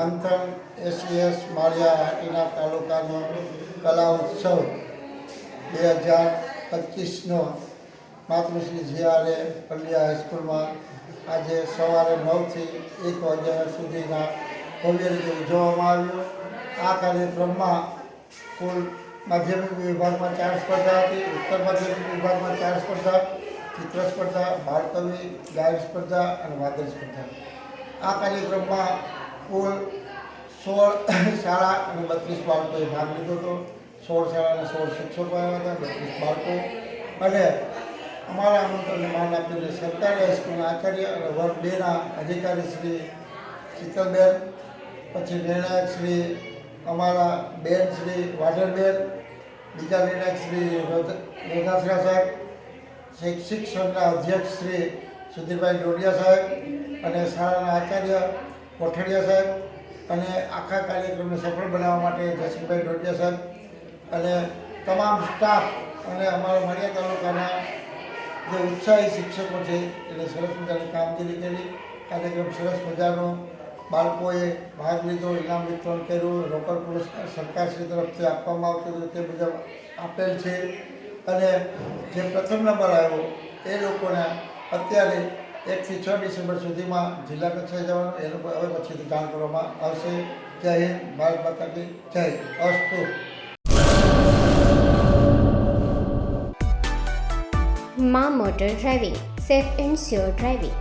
મંથન એસીએસ માળિયા હાટીના તાલુકાનો કલા ઉત્સવ બે હજાર પચીસનો માતૃશ્રી જીઆરએ પલ્લિયા હાઈસ્કૂલમાં આજે સવારે નવથી એક વાગ્યા સુધીના ભવ્ય રીતે ઉજવવામાં આવ્યો. આ કાર્યક્રમમાં કુલ માધ્યમિક વિભાગમાં ચાર સ્પર્ધા હતી, ઉત્તર માધ્યમિક વિભાગમાં ચાર સ્પર્ધા, ચિત્ર સ્પર્ધા, બાળકવિ, ગાયન સ્પર્ધા અને વાદળ સ્પર્ધા. આ કાર્યક્રમમાં કુલ સોળ શાળા અને બત્રીસ બાળકોએ ભાગ લીધો હતો. સોળ શાળાના સોળ શિક્ષકો આવ્યા હતા, બત્રીસ બાળકો. અને અમારા આમંત્રણને માન આપીને સરકારી હાઈસ્કૂલના આચાર્ય અને વર્ગ બેના અધિકારી શ્રી શીતલબેન, પછી નિર્ણાયક શ્રી અમારા બેન શ્રી વાઢરબેન, બીજા નિર્ણાયક શ્રી રોધાસરા સાહેબ, શૈક્ષિક સંઘના અધ્યક્ષ શ્રી સુધીરભાઈ ડોડિયા સાહેબ અને શાળાના આચાર્ય કોઠડિયા સાહેબ અને આખા કાર્યક્રમને સફળ બનાવવા માટે જસીમભાઈ ડોડિયા સાહેબ અને તમામ સ્ટાફ અને અમારા મળિયા તાલુકાના જે ઉત્સાહી શિક્ષકો છે, એને સરસ મજાની કામગીરી કરી. કાર્યક્રમ સરસ મજાનો બાળકોએ ભાગ લીધો, ઇનામ વિતરણ કર્યું, રોકડ પુરસ્કાર સરકારશ્રી તરફથી આપવામાં આવતો હતો, તે મુજબ આપેલ છે. અને જે પ્રથમ નંબર આવ્યો, એ લોકોને અત્યારે એકથી છ ડિસેમ્બર સુધીમાં જિલ્લા કક્ષાએ જવાનું. એ લોકો હવે પછીથી જાણ કરવામાં આવશે. જય હિન્દ ભારત માતા કી જય. અસ્તુ. મા motor driving, safe and sure driving.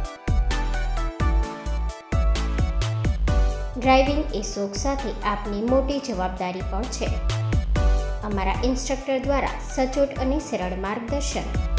Driving એ શોખ સાથે આપની મોટી જવાબદારી પણ છે. અમારા ઇન્સ્ટ્રક્ટર દ્વારા સચોટ અને સરળ માર્ગદર્શન.